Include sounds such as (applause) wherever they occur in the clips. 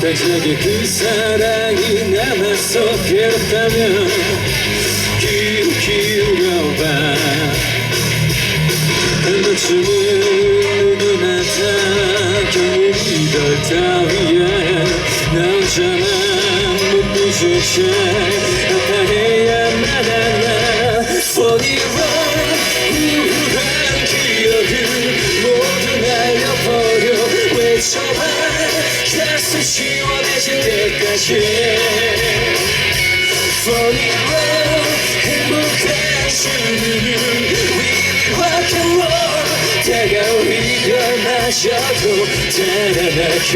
다시게 그 사랑이 남아서 괴롭다면 귀 기울여봐. 한 번쯤은 누구나 다 경우 이별 따위에 나 혼자만 못채 We rock and roll 다가올 이별마저도 달아나게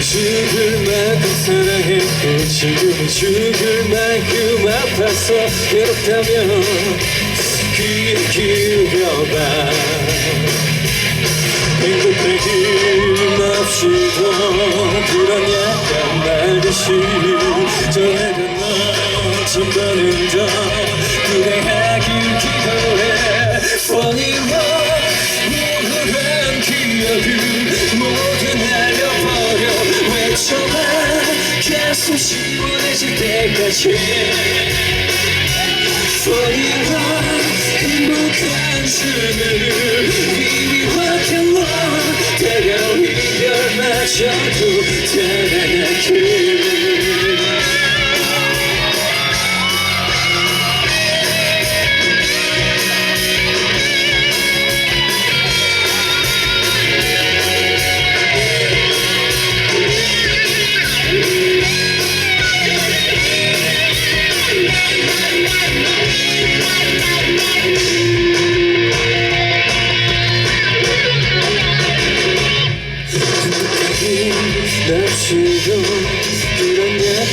죽을 만큼 사랑했고 지금은 죽을 만큼 아파서 괴롭다면 귀에 기울여봐. 행복하긴 없이도 그런 약간 말듯이 전해던 너 천번은 더 그래하길 기도해. love 가슴 시원해질 때까지. Funny love 행복한 rock and roll 다가올 이별마저도 달아나게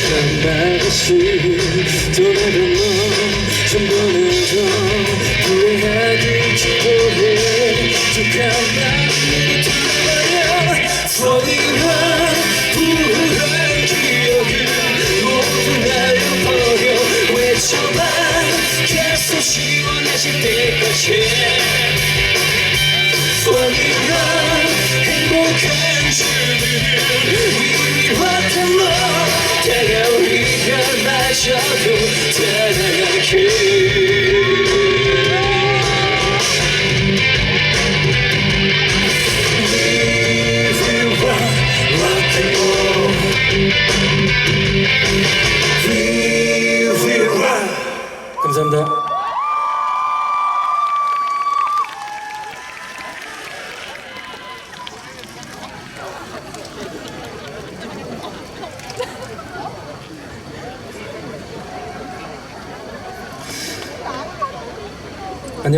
한 말없이 돌아간 너 전번에 더 후회하길 기도해. 두가운 마음이 돌아가려 Falling 우울한 기억을 모두 날려버려. 외쳐봐. 가슴 시원해질 때까지 Falling 행복한 rock and roll 다가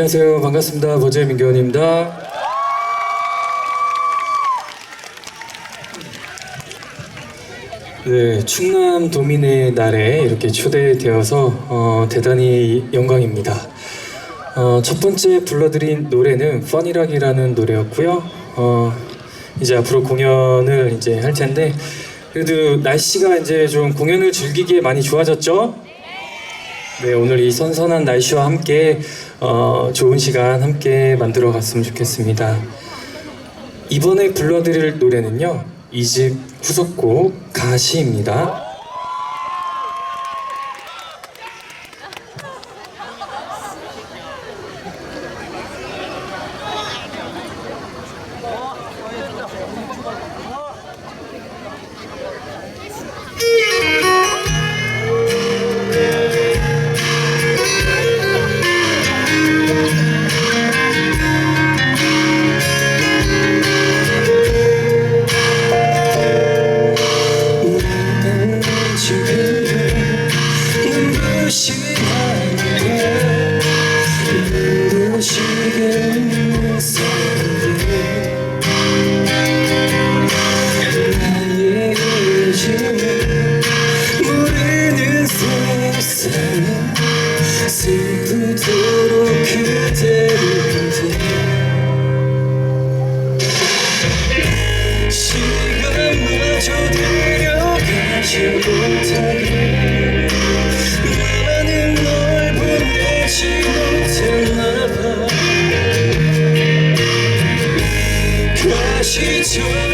안녕하세요. 반갑습니다. 버즈의 민규원입니다. 네, 충남 도민의 날에 이렇게 초대되어서 어, 대단히 영광입니다. 어, 첫 번째 불러드린 노래는 퍼니락이라는 노래였고요. 어, 이제 앞으로 공연을 이제 할 텐데 그래도 날씨가 이제 좀 공연을 즐기기에 많이 좋아졌죠? 네, 오늘 이 선선한 날씨와 함께 어, 좋은 시간 함께 만들어 갔으면 좋겠습니다. 이번에 불러드릴 노래는요, 이 집 후속곡 가시입니다. 못하게 나는 널 보내지 못했나 봐. 가시처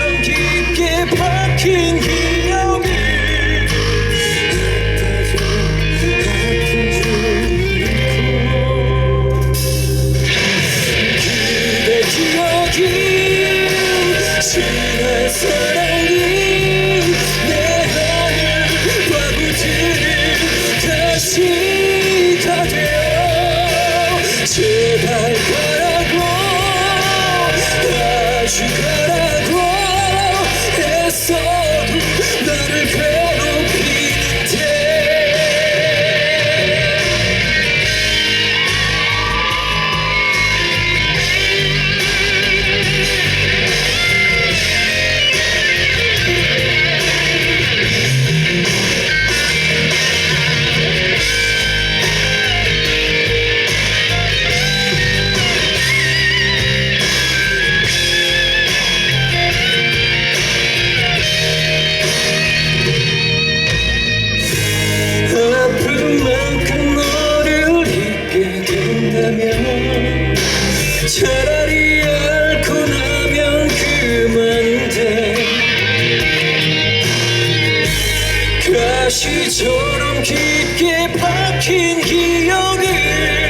가시처럼 깊게 박힌 기억을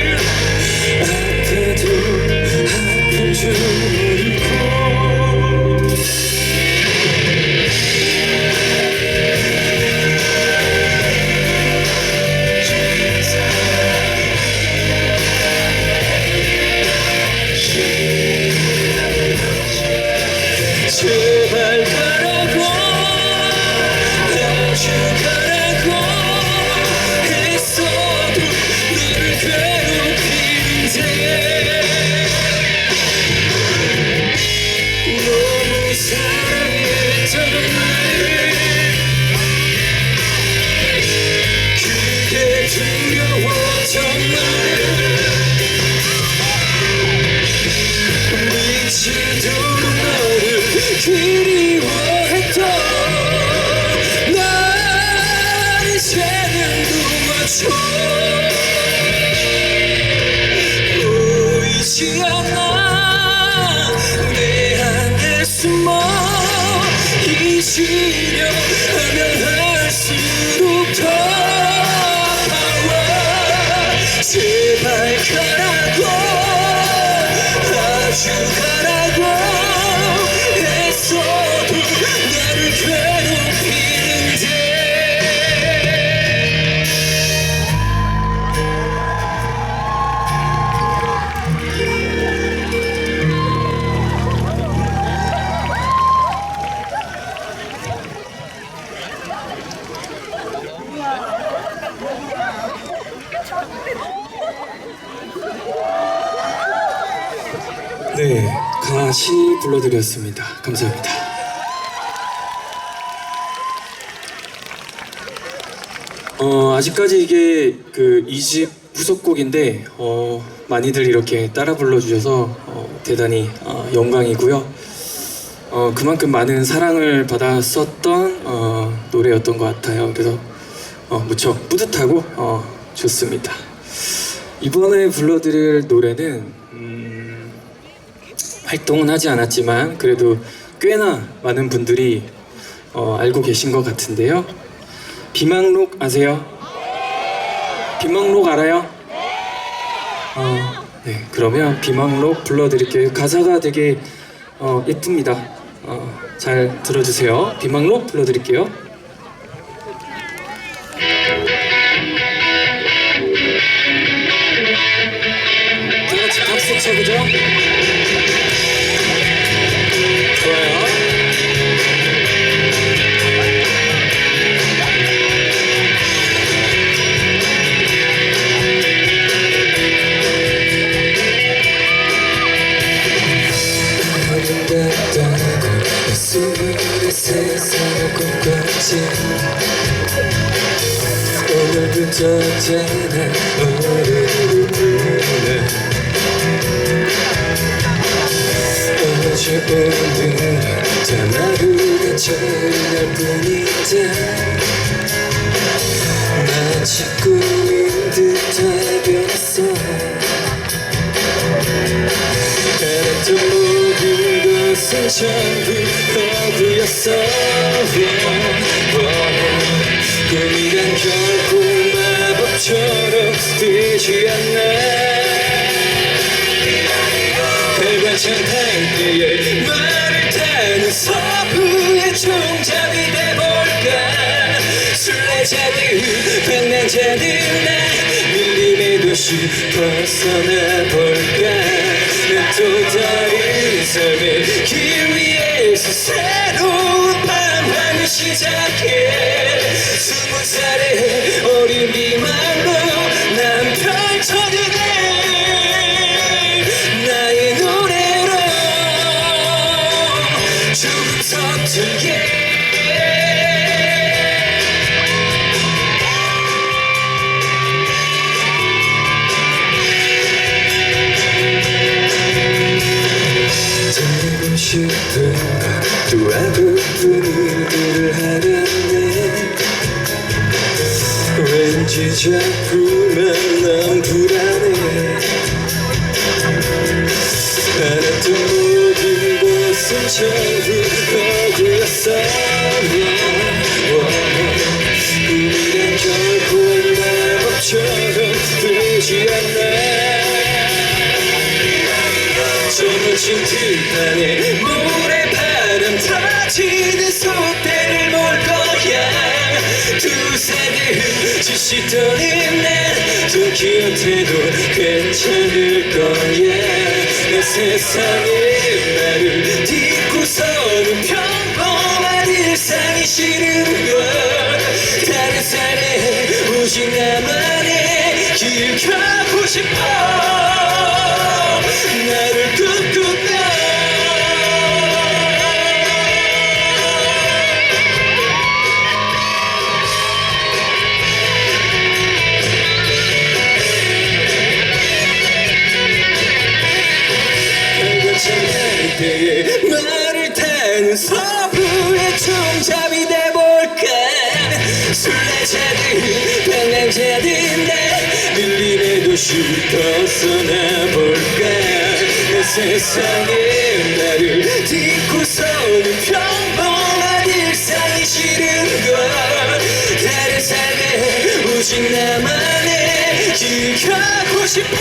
잊으 불러드렸습니다. 감사합니다. 어, 아직까지 이게 그 2집 후속곡인데 어, 많이들 이렇게 따라 불러주셔서 어, 대단히 어, 영광이고요. 어, 그만큼 많은 사랑을 받았었던 어, 노래였던 것 같아요. 그래서 어, 무척 뿌듯하고 어, 좋습니다. 이번에 불러드릴 노래는 음, 활동은 하지 않았지만 그래도 꽤나 많은 분들이 어, 알고 계신 것 같은데요. 비망록 아세요? 비망록 알아요? 어, 네, 그러면 비망록 불러드릴게요. 가사가 되게 어, 예쁩니다. 어, 잘 들어주세요. 비망록 불러드릴게요. 다 같이 박수 쳐보죠. 꿈꿨지 오늘부터 잖아 노래를 방랑자들 나 밀림의 도시 벗어나 볼까? 난또 다른 삶의 길 위에서 새로운 방황을 시작해. 스무 살의 어린 비만으로 난 펼쳐지네 싶은 또 아프픈 일들을 하려네 왠지 자꾸만 난 불안해. 알았던 모든 것은 전부 허구였어 떠는 난 도끼한테도 괜찮을 거야 내 세상에 나를 딛고서는 평범한 일상이 싫은 걸. 다른 삶에 오직 나만의 길 가고 싶어. 나를 꿈 밀림의 도시 벗어나 볼까? 내 세상에 나를 딛고서는 평범한 일상이 싫은 걸 다른 삶에 오직 나만의 길 가고 싶어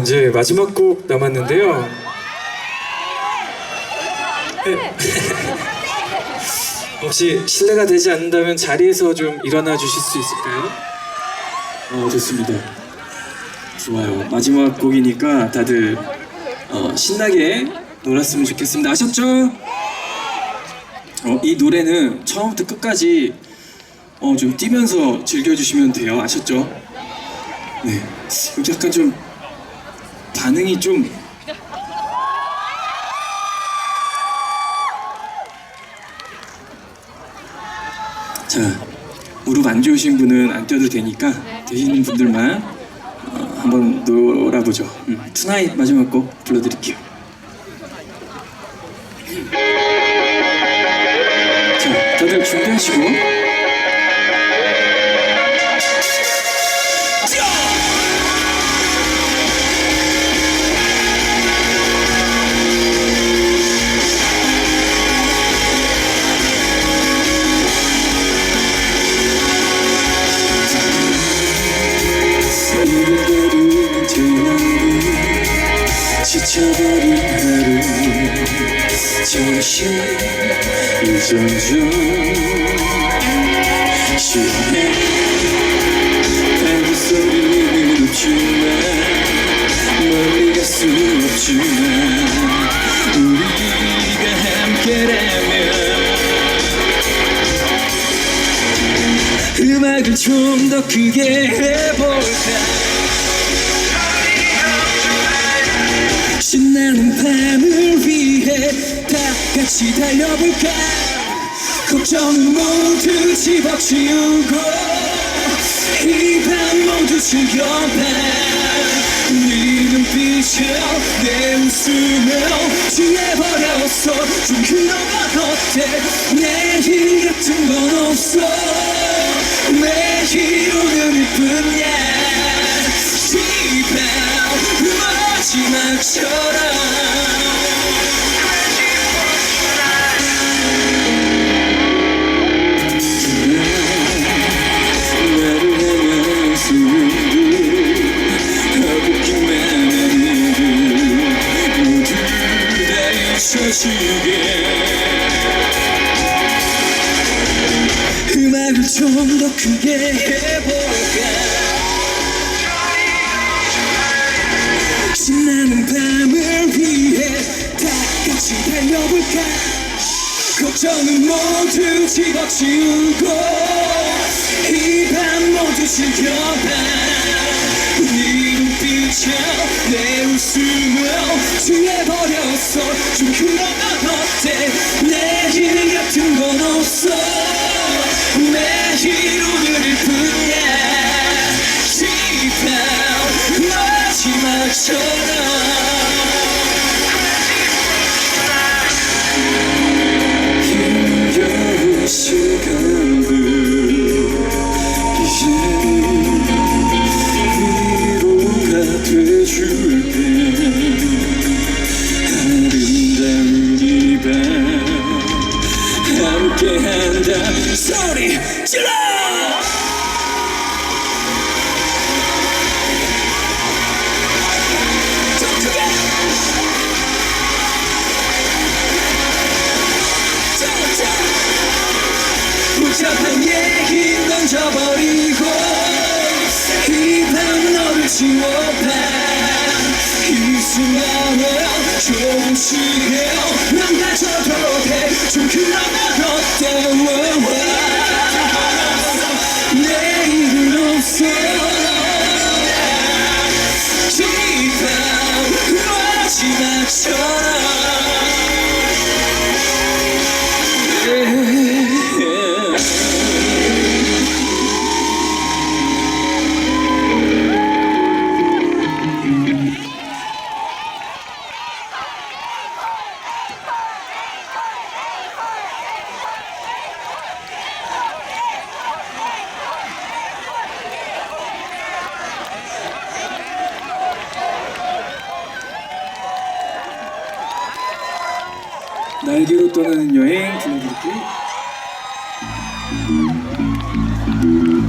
이제 마지막 곡 남았는데요. 네. (laughs) 혹시 실례가 되지 않는다면 자리에서 좀 일어나 주실 수 있을까요? 어 좋습니다. 좋아요. 마지막 곡이니까 다들 어, 신나게 놀았으면 좋겠습니다. 아셨죠? 어, 이 노래는 처음부터 끝까지 어, 좀 뛰면서 즐겨주시면 돼요. 아셨죠? 네. 약간 좀 반응이 좀 자, 무릎 안 좋으신 분은 안 뛰어도 되니까 되시는 분들만 어, 한번 놀아보죠. 음, 투나잇 마지막 곡 불러드릴게요. 자, 다들 준비하시고. 정신 이전전 시원해 발부 소리는 없지만 멀리 갈 수 없지만 우리가 함께라면 음악 좀더 크게 해볼까? 신나는 밤을 같이 달려볼까? 걱정은 모두 집어치우고 이 밤 모두 즐겨봐. 네 눈빛에 내 웃음에 취해버렸어. 좀 그런 어때? 내일 같은 건 없어. 매일 오늘일 뿐이야. 제발 마지막처럼 걱정은 모두 집어치우고 이 밤 모두 즐겨봐. 네 눈빛에 내 웃음을 취해버렸어. 좀 그런 어때 내일 같은 건 없어. 매일 오늘일 뿐이야 지금 마지막처럼 위로가 지금 마지막처럼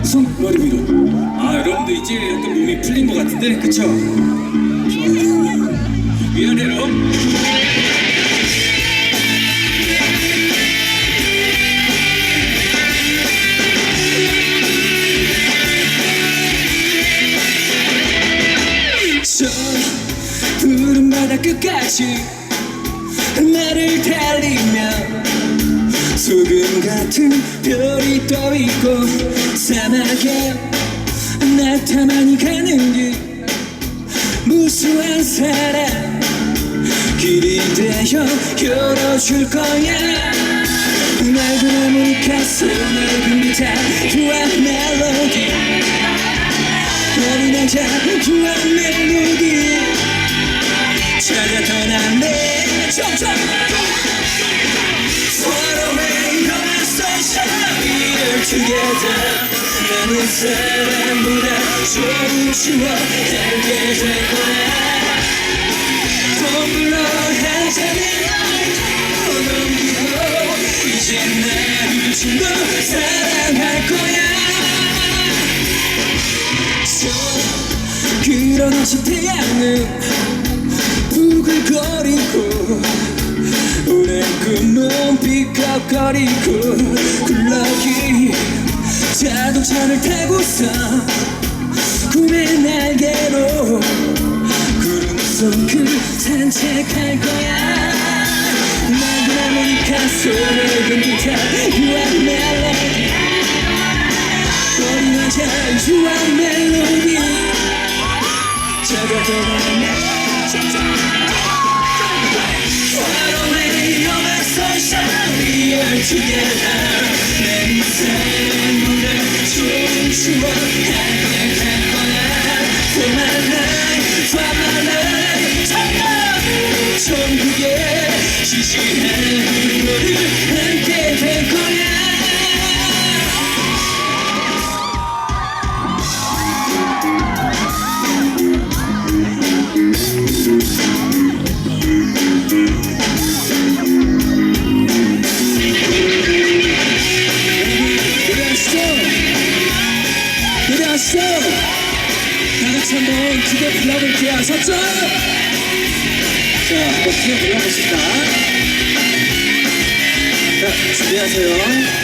손 머리 위로. 아 여러분들 이제 약간 몸이 풀린 것 같은데 그쵸? 위아래로. 저 푸른 바다 끝까지 나를 달리며 소금 같은 별이 떠 있고 사막에 나타만이 가는 길 무수한 사랑. 길이 되어 열어줄 거야. 낡은 하모니카 낡은 기타 좋아 멜로디. 어린 남자 좋아 멜로디. 찾아 떠나네 점점 together 나는 사람보다 조금씩 알게 될 거야 잔의 널 넘기고 이제 나를 좀더 사랑할 거야 저 그런 어제 태양은 삐걱거리고 굴러기 그 자동차를 타고서 꿈의 날개로 구름 속을 그 산책할 거야. 맑은 아메리카 소리는 기타 You are melody 어린 여자 You are melody 저가 떠나네 together, let me say, that you 기억을 기하셨죠? 자, 한번 기억 올려보시다 자, 준비하세요.